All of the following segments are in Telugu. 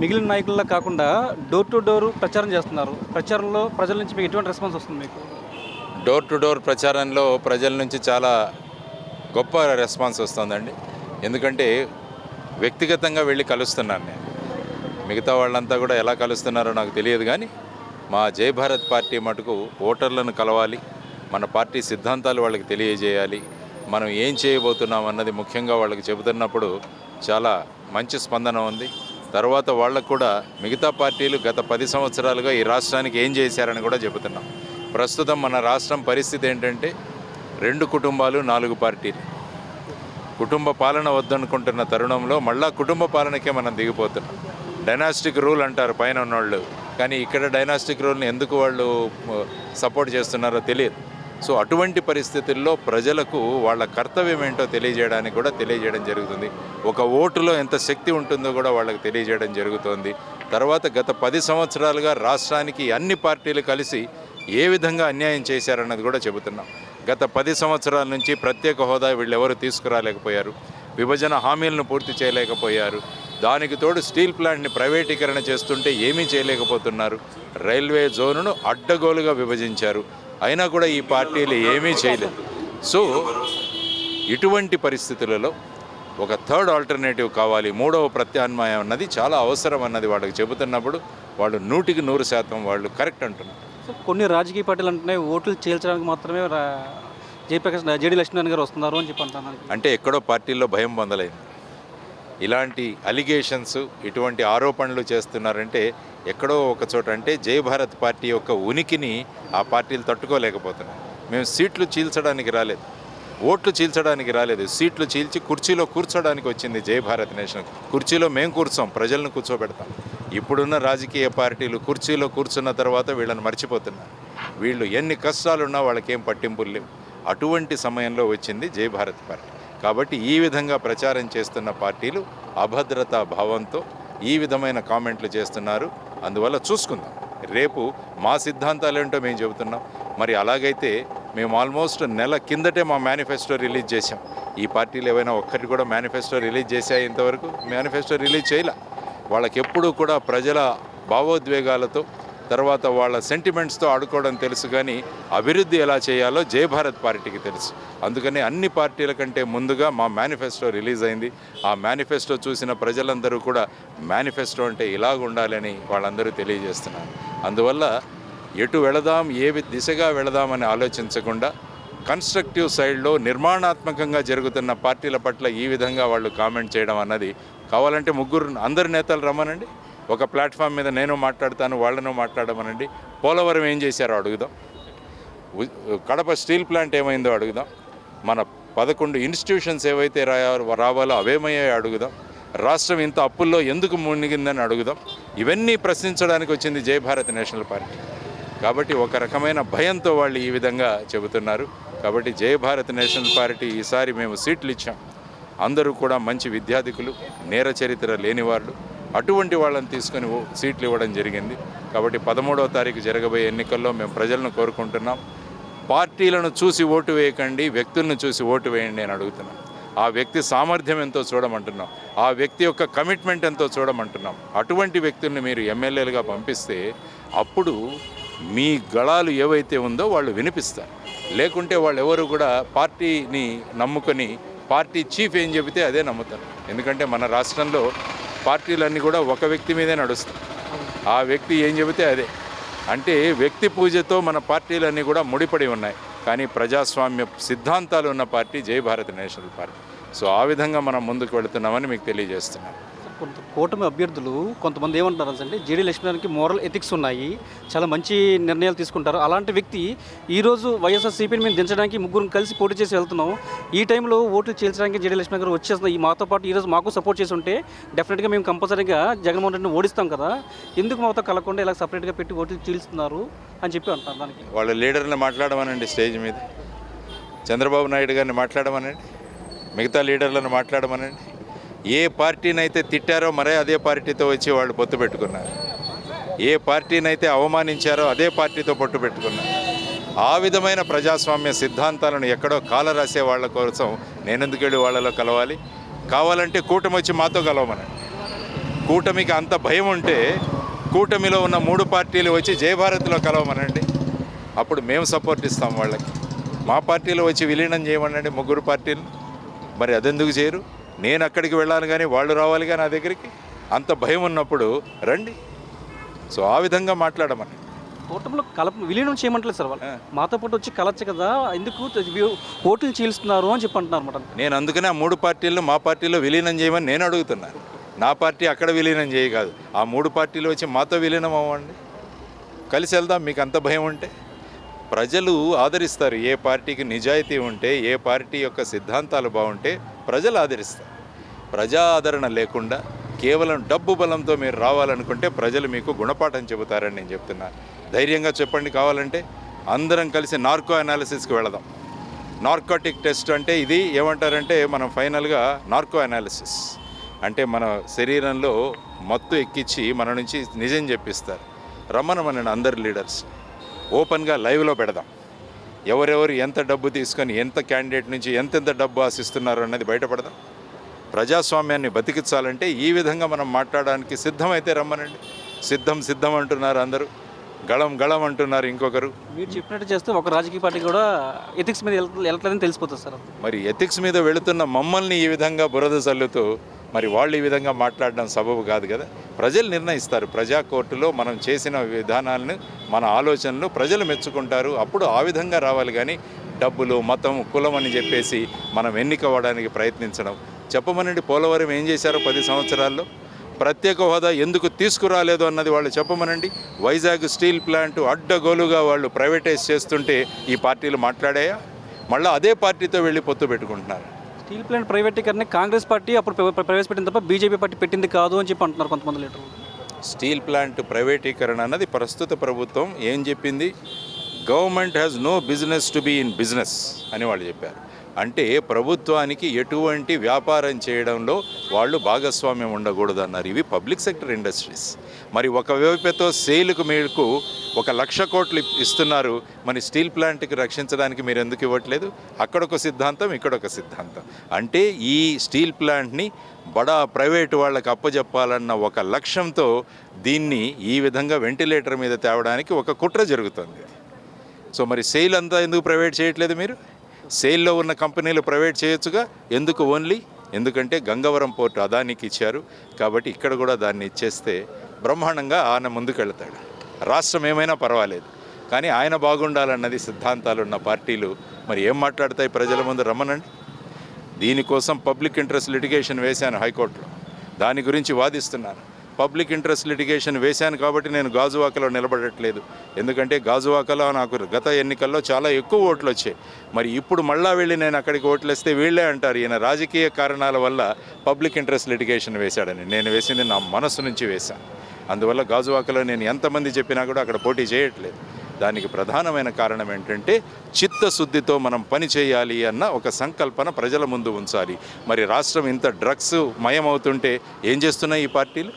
మిగిలిన నాయకుల్లా కాకుండా డోర్ టు డోర్ ప్రచారం చేస్తున్నారు. ప్రచారంలో ప్రజల నుంచి మీకు ఎటువంటి రెస్పాన్స్ వస్తుంది మీకు? డోర్ టు డోర్ ప్రచారంలో ప్రజల నుంచి చాలా గొప్ప రెస్పాన్స్ వస్తుందండి. ఎందుకంటే వ్యక్తిగతంగా వెళ్ళి కలుస్తున్నాను నేను. మిగతా వాళ్ళంతా కూడా ఎలా కలుస్తున్నారో నాకు తెలియదు కానీ మా జై భారత్ పార్టీ మటుకు ఓటర్లను కలవాలి మన పార్టీ సిద్ధాంతాలు వాళ్ళకి తెలియజేయాలి మనం ఏం చేయబోతున్నాం అన్నది ముఖ్యంగా వాళ్ళకి చెబుతున్నప్పుడు చాలా మంచి స్పందన ఉంది. తర్వాత వాళ్ళకు కూడా మిగతా పార్టీలు గత పది సంవత్సరాలుగా ఈ రాష్ట్రానికి ఏం చేశారని కూడా చెబుతున్నాం. ప్రస్తుతం మన రాష్ట్రం పరిస్థితి ఏంటంటే రెండు కుటుంబాలు నాలుగు పార్టీలు. కుటుంబ పాలన వద్దనుకుంటున్న తరుణంలో మళ్ళా కుటుంబ పాలనకే మనం దిగిపోతున్నాం. డైనాస్టిక్ రూల్ అంటారు పైన ఉన్నవాళ్ళు కానీ ఇక్కడ డైనాస్టిక్ రూల్ని ఎందుకు వాళ్ళు సపోర్ట్ చేస్తున్నారో తెలియదు. సో అటువంటి పరిస్థితుల్లో ప్రజలకు వాళ్ళ కర్తవ్యం ఏంటో తెలియజేయడానికి కూడా తెలియజేయడం జరుగుతుంది. ఒక ఓటులో ఎంత శక్తి ఉంటుందో కూడా వాళ్ళకి తెలియజేయడం జరుగుతోంది. తర్వాత గత పది సంవత్సరాలుగా రాష్ట్రానికి అన్ని పార్టీలు కలిసి ఏ విధంగా అన్యాయం చేశారన్నది కూడా చెబుతున్నాం. గత పది సంవత్సరాల నుంచి ప్రత్యేక హోదా వీళ్ళెవరు తీసుకురాలేకపోయారు. విభజన హామీలను పూర్తి చేయలేకపోయారు. దానికి తోడు స్టీల్ ప్లాంట్ని ప్రైవేటీకరణ చేస్తుంటే ఏమీ చేయలేకపోతున్నారు. రైల్వే జోనును అడ్డగోలుగా విభజించారు. అయినా కూడా ఈ పార్టీలు ఏమీ చేయలేదు. సో ఇటువంటి పరిస్థితులలో ఒక థర్డ్ ఆల్టర్నేటివ్ కావాలి మూడవ ప్రత్యామ్నాయం అన్నది చాలా అవసరం అన్నది వాళ్ళకి చెబుతున్నప్పుడు వాళ్ళు నూటికి నూరు శాతం వాళ్ళు కరెక్ట్ అంటున్నారు. సో కొన్ని రాజకీయ పార్టీలు అంటున్నాయి ఓట్లు చేల్చడానికి మాత్రమే జయప్రకాష్ జేడి లక్ష్మీనారాయణ గారు వస్తున్నారు అని చెప్పి అంటున్నారు. అంటే ఎక్కడో పార్టీల్లో భయం పొందలేదు ఇలాంటి అలిగేషన్స్ ఇటువంటి ఆరోపణలు చేస్తున్నారంటే ఎక్కడో ఒక చోట అంటే జై భారత్ పార్టీ యొక్క ఉనికిని ఆ పార్టీలు తట్టుకోలేకపోతున్నాయి మేము సీట్లు చీల్చడానికి రాలేదు. ఓట్లు చీల్చడానికి రాలేదు. సీట్లు చీల్చి కుర్చీలో కూర్చోడానికి వచ్చింది జై భారత్ నేషన్ కుర్చీలో మేము కూర్చోం ప్రజలను కూర్చోబెడతాం. ఇప్పుడున్న రాజకీయ పార్టీలు కుర్చీలో కూర్చున్న తర్వాత వీళ్ళని మర్చిపోతున్నారు. వీళ్ళు ఎన్ని కష్టాలున్నా వాళ్ళకేం పట్టింపులు లేవు. అటువంటి సమయంలో వచ్చింది జై భారత్ పార్టీ. కాబట్టి ఈ విధంగా ప్రచారం చేస్తున్న పార్టీలు అభద్రతా భావంతో ఈ విధమైన కామెంట్లు చేస్తున్నారు. అందువల్ల చూసుకుందాం. రేపు మా సిద్ధాంతాలు ఏంటో మేము చెబుతున్నాం. మరి అలాగైతే మేము ఆల్మోస్ట్ నెల కిందటే మా మేనిఫెస్టో రిలీజ్ చేసాం ఈ పార్టీలు ఏవైనా ఒక్కటి కూడా మేనిఫెస్టో రిలీజ్ చేశాయి ఇంతవరకు? మేనిఫెస్టో రిలీజ్ చేయలే. వాళ్ళకి ఎప్పుడూ కూడా ప్రజల భావోద్వేగాలతో తర్వాత వాళ్ళ సెంటిమెంట్స్తో ఆడుకోవడం తెలుసు కానీ అభివృద్ధి ఎలా చేయాలో జయ భారత్ పార్టీకి తెలుసు. అందుకని అన్ని పార్టీల కంటే ముందుగా మా మేనిఫెస్టో రిలీజ్ అయింది. ఆ మేనిఫెస్టో చూసిన ప్రజలందరూ కూడా మేనిఫెస్టో అంటే ఇలాగ ఉండాలని వాళ్ళందరూ తెలియజేస్తున్నారు. అందువల్ల ఎటు వెళదాం ఏ దిశగా వెళదామని ఆలోచించకుండా కన్స్ట్రక్టివ్ సైడ్లో నిర్మాణాత్మకంగా జరుగుతున్న పార్టీల పట్ల ఈ విధంగా వాళ్ళు కామెంట్ చేయడం అన్నది కావాలంటే ముగ్గురు అందరు నేతలు రమ్మనండి. ఒక ప్లాట్ఫామ్ మీద నేను మాట్లాడతాను వాళ్ళను మాట్లాడమనండి. పోలవరం ఏం చేశారో అడుగుదాం. కడప స్టీల్ ప్లాంట్ ఏమైందో అడుగుదాం. మన పదకొండు ఇన్స్టిట్యూషన్స్ ఏవైతే రావాలో అవేమయ్యాయో అడుగుదాం. రాష్ట్రం ఇంత అప్పుల్లో ఎందుకు మునిగిందని అడుగుదాం. ఇవన్నీ ప్రశ్నించడానికి వచ్చింది జై భారత్ నేషనల్ పార్టీ. కాబట్టి ఒక రకమైన భయంతో వాళ్ళు ఈ విధంగా చెబుతున్నారు. కాబట్టి జై భారత్ నేషనల్ పార్టీ ఈసారి మేము సీట్లు ఇచ్చాం. అందరూ కూడా మంచి విద్యార్థికులు నేర చరిత్ర లేని వాళ్ళు అటువంటి వాళ్ళని తీసుకొని ఓ- సీట్లు ఇవ్వడం జరిగింది. కాబట్టి పదమూడవ తారీఖు జరగబోయే ఎన్నికల్లో మేము ప్రజలను కోరుకుంటున్నాం. పార్టీలను చూసి ఓటు వేయకండి వ్యక్తులను చూసి ఓటు వేయండి అని అడుగుతున్నాం. ఆ వ్యక్తి సామర్థ్యం ఎంతో చూడమంటున్నాం. ఆ వ్యక్తి యొక్క కమిట్మెంట్ ఎంతో చూడమంటున్నాం. అటువంటి వ్యక్తుల్ని మీరు ఎమ్మెల్యేలుగా పంపిస్తే అప్పుడు మీ గళాలు ఏవైతే ఉందో వాళ్ళు వినిపిస్తారు. లేకుంటే వాళ్ళు ఎవరు కూడా పార్టీని నమ్ముకొని పార్టీ చీఫ్ ఏం చెబితే అదే నమ్ముతారు. ఎందుకంటే మన రాష్ట్రంలో పార్టీలన్నీ కూడా ఒక వ్యక్తి మీదే నడుస్తాయి. ఆ వ్యక్తి ఏం చెబితే అదే. అంటే వ్యక్తి పూజతో మన పార్టీలన్నీ కూడా ముడిపడి ఉన్నాయి. కానీ ప్రజాస్వామ్య సిద్ధాంతాలు ఉన్న పార్టీ జై భారత్ నేషనల్ పార్టీ. సో ఆ విధంగా మనం ముందుకు వెళుతున్నామని మీకు తెలియజేస్తున్నాను. కొంత కూటమి అభ్యర్థులు కొంతమంది ఏమంటారు అంటే జేడీ లక్ష్మీనారాయణకి మోరల్ ఎథిక్స్ ఉన్నాయి చాలా మంచి నిర్ణయాలు తీసుకుంటారు. అలాంటి వ్యక్తి ఈరోజు వైఎస్ఆర్సీపీని మేము దించడానికి ముగ్గురు కలిసి పోటీ చేసి వెళ్తున్నాం. ఈ టైంలో ఓట్లు చేల్చడానికి జేడీ లక్ష్మీ గారు వచ్చేస్తున్నారు. ఈ మాతో పాటు ఈరోజు మాకు సపోర్ట్ చేసి ఉంటే డెఫినెట్గా మేము కంపల్సరీగా జగన్మోహన్ రెడ్డిని ఓడిస్తాం కదా. ఎందుకు మాతో కలగకుండా ఇలా సపరేట్గా పెట్టి ఓట్లు చీల్స్తున్నారు అని చెప్పి అంటారు దానికి? వాళ్ళ లీడర్ని మాట్లాడమనండి స్టేజ్ మీద. చంద్రబాబు నాయుడు గారిని మాట్లాడమనండి. మిగతా లీడర్లను మాట్లాడమనండి. ఏ పార్టీనైతే తిట్టారో మరే అదే పార్టీతో వచ్చి వాళ్ళు పొత్తు పెట్టుకున్నారు. ఏ పార్టీనైతే అవమానించారో అదే పార్టీతో పొట్టు పెట్టుకున్నారు. ఆ విధమైన ప్రజాస్వామ్య సిద్ధాంతాలను ఎక్కడో కాల రాసే వాళ్ళ కోసం నేనెందుకు వెళ్ళి వాళ్ళలో కలవాలి? కావాలంటే కూటమి వచ్చి మాతో కలవమనండి. కూటమికి అంత భయం ఉంటే కూటమిలో ఉన్న మూడు పార్టీలు వచ్చి జయభారత్లో కలవమనండి. అప్పుడు మేము సపోర్ట్ ఇస్తాం వాళ్ళకి. మా పార్టీలో వచ్చి విలీనం చేయమనండి ముగ్గురు పార్టీలు. మరి అదెందుకు చేయరు? నేను అక్కడికి వెళ్ళాలి కానీ వాళ్ళు రావాలి కానీ నా దగ్గరికి? అంత భయం ఉన్నప్పుడు రండి. సో ఆ విధంగా మాట్లాడమని. కూటమిలో కలప విలీనం చేయమంటలేదు సార్ వాళ్ళు. మాతో పాటు వచ్చి కలచ్చు కదా ఎందుకు ఓటులు చీలుస్తున్నారు అని చెప్పి అంటున్నారు అనమాట నేను అందుకనే ఆ మూడు పార్టీలను మా పార్టీలో విలీనం చేయమని నేను అడుగుతున్నాను నా పార్టీ అక్కడ విలీనం చేయ కాదు ఆ మూడు పార్టీలు వచ్చి మాతో విలీనం అవ్వండి. కలిసి వెళ్దాం మీకు అంత భయం ఉంటే. ప్రజలు ఆదరిస్తారు. ఏ పార్టీకి నిజాయితీ ఉంటే ఏ పార్టీ యొక్క సిద్ధాంతాలు బాగుంటే ప్రజలు ఆదరిస్తారు. ప్రజా ఆదరణ లేకుండా కేవలం డబ్బు బలంతో మీరు రావాలనుకుంటే ప్రజలు మీకు గుణపాఠం చెబుతారని నేను చెప్తున్నాను ధైర్యంగా చెప్పండి కావాలంటే. అందరం కలిసి నార్కో అనాలిసిస్కి వెళదాం. నార్కోటిక్ టెస్ట్ అంటే ఇది ఏమంటారంటే మనం ఫైనల్గా నార్కో అనాలిసిస్. అంటే మన శరీరంలో మత్తు ఎక్కించి మన నుంచి నిజం చెప్పిస్తారు. రమ్మనమనండి అందరు లీడర్స్. ఓపెన్గా లైవ్లో పెడదాం. ఎవరెవరు ఎంత డబ్బు తీసుకొని ఎంత క్యాండిడేట్ నుంచి ఎంతెంత డబ్బు ఆశిస్తున్నారు అన్నది బయటపడదాం. ప్రజాస్వామ్యాన్ని బతికించాలంటే ఈ విధంగా మనం మాట్లాడడానికి సిద్ధమైతే రమ్మనండి. సిద్ధం సిద్ధం అంటున్నారు అందరూ. గళం గళం అంటున్నారు ఇంకొకరు. మీరు చెప్పినట్టు చేస్తే ఒక రాజకీయ పార్టీ కూడా ఎథిక్స్ మీద వెళ్ళట్లేదని తెలిసిపోతుంది సార్ మరి ఎథిక్స్ మీద వెళుతున్న మమ్మల్ని ఈ విధంగా బురద చల్లుతూ మరి వాళ్ళు ఈ విధంగా మాట్లాడడం సబబు కాదు కదా. ప్రజలు నిర్ణయిస్తారు. ప్రజా కోర్టులో మనం చేసిన విధానాలను మన ఆలోచనలు ప్రజలు మెచ్చుకుంటారు. అప్పుడు ఆ విధంగా రావాలి కానీ డబ్బులు మతం కులం అని చెప్పేసి మనం ఎన్నికవ్వడానికి ప్రయత్నించడం. చెప్పమనండి పోలవరం ఏం చేశారో పది సంవత్సరాల్లో? ప్రత్యేక హోదా ఎందుకు తీసుకురాలేదు అన్నది వాళ్ళు చెప్పమనండి. వైజాగ్ స్టీల్ ప్లాంట్ అడ్డగోలుగా వాళ్ళు ప్రైవేటైజ్ చేస్తుంటే ఈ పార్టీలు మాట్లాడాయా? మళ్ళీ అదే పార్టీతో వెళ్ళి పొత్తు పెట్టుకుంటున్నారు. స్టీల్ ప్లాంట్ ప్రైవేటీకరణ కాంగ్రెస్ పార్టీ అప్పుడు ప్రవేశపెట్టింది తప్ప బీజేపీ పార్టీ పెట్టింది కాదు అని చెప్పి అంటున్నారు కొంతమంది లీటర్లు స్టీల్ ప్లాంట్ ప్రైవేటీకరణ అన్నది ప్రస్తుత ప్రభుత్వం ఏం చెప్పింది? Government has no business to be in business అని వాళ్ళు చెప్పారు. అంటే ప్రభుత్వానికి ఎటువంటి వ్యాపారం చేయడంలో వాళ్ళు భాగస్వామ్యం ఉండకూడదు అన్నారు ఇవి పబ్లిక్ సెక్టర్ ఇండస్ట్రీస్. మరి ఒక వైపుతో సేల్కు మీకు ఒక లక్ష కోట్లు ఇస్తున్నారు. మరి స్టీల్ ప్లాంట్కి రక్షించడానికి మీరు ఎందుకు ఇవ్వట్లేదు? అక్కడొక సిద్ధాంతం ఇక్కడొక సిద్ధాంతం. అంటే ఈ స్టీల్ ప్లాంట్ని బడా ప్రైవేట్ వాళ్ళకి అప్పజెప్పాలన్న ఒక లక్ష్యంతో దీన్ని ఈ విధంగా వెంటిలేటర్ మీద తేవడానికి ఒక కుట్ర జరుగుతుంది. సో మరి సేల్ అంతా ఎందుకు ప్రైవేట్ చేయట్లేదు మీరు? సేల్లో ఉన్న కంపెనీలు ప్రైవేట్ చేయొచ్చుగా? ఎందుకు ఓన్లీ? ఎందుకంటే గంగవరం పోర్టు అదానికి ఇచ్చారు. కాబట్టి ఇక్కడ కూడా దాన్ని ఇచ్చేస్తే బ్రహ్మాండంగా ఆయన ముందుకెళ్తాడు. రాష్ట్రం ఏమైనా పర్వాలేదు. కానీ ఆయన బాగుండాలన్నది సిద్ధాంతాలు ఉన్న పార్టీలు. మరి ఏం మాట్లాడతాయి ప్రజల ముందు రమ్మనండి. దీనికోసం పబ్లిక్ ఇంట్రెస్ట్ లిటిగేషన్ వేశాను హైకోర్టులో. దాని గురించి వాదిస్తున్నాను. పబ్లిక్ ఇంట్రెస్ట్ లిటిగేషన్ వేశాను కాబట్టి నేను గాజువాకలో నిలబడట్లేదు. ఎందుకంటే గాజువాకలో నాకు గత ఎన్నికల్లో చాలా ఎక్కువ ఓట్లు వచ్చాయి. మరి ఇప్పుడు మళ్ళా వెళ్ళి నేను అక్కడికి ఓట్లు వేస్తే వీళ్ళే అంటారు. ఈయన రాజకీయ కారణాల వల్ల పబ్లిక్ ఇంట్రెస్ట్ లిటిగేషన్ వేశాడని నేను వేసింది నా మనసు నుంచి వేశాను అందువల్ల గాజువాకలో నేను ఎంతమంది చెప్పినా కూడా అక్కడ పోటీ చేయట్లేదు. దానికి ప్రధానమైన కారణం ఏంటంటే చిత్తశుద్ధితో మనం పని చేయాలి అన్న ఒక సంకల్పన ప్రజల ముందు ఉంచాలి. మరి రాష్ట్రం ఇంత డ్రగ్స్ మయమవుతుంటే ఏం చేస్తున్నాయి ఈ పార్టీలు?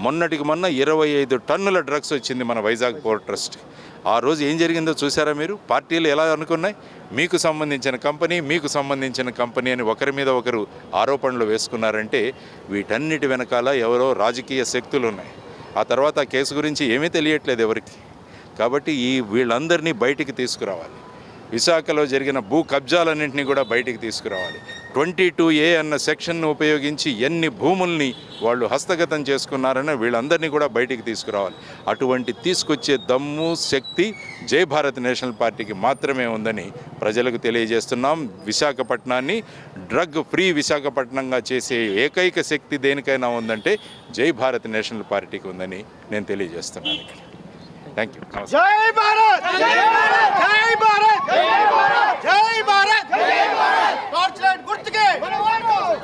మొన్నటికి మొన్న ఇరవై ఐదు టన్నుల డ్రగ్స్ వచ్చింది మన వైజాగ్ పోర్ట్ ట్రస్ట్. ఆ రోజు ఏం జరిగిందో చూసారా మీరు? పార్టీలు ఎలా అనుకున్నాయి? మీకు సంబంధించిన కంపెనీ మీకు సంబంధించిన కంపెనీ అని ఒకరి మీద ఒకరు ఆరోపణలు వేసుకున్నారంటే వీటన్నిటి వెనకాల ఎవరో రాజకీయ శక్తులు ఉన్నాయి. ఆ తర్వాత ఆ కేసు గురించి ఏమీ తెలియట్లేదు ఎవరికి. కాబట్టి ఈ వీళ్ళందరినీ బయటికి తీసుకురావాలి. విశాఖలో జరిగిన భూ కబ్జాలన్నింటినీ కూడా బయటికి తీసుకురావాలి. ట్వంటీ టూ ఏ అన్న సెక్షన్ను ఉపయోగించి ఎన్ని భూముల్ని వాళ్ళు హస్తగతం చేసుకున్నారని వీళ్ళందరినీ కూడా బయటికి తీసుకురావాలి. అటువంటి తీసుకొచ్చే దమ్ము శక్తి జై భారత్ నేషనల్ పార్టీకి మాత్రమే ఉందని ప్రజలకు తెలియజేస్తున్నాం. విశాఖపట్నాన్ని డ్రగ్ ఫ్రీ విశాఖపట్నంగా చేసే ఏకైక శక్తి దేనికైనా ఉందంటే జై భారత్ నేషనల్ పార్టీకి ఉందని నేను తెలియజేస్తున్నాను ఇక్కడ. థ్యాంక్ యూ జై భారత్! జై భారత్! జై భారత్! జై భారత్! ಗೆ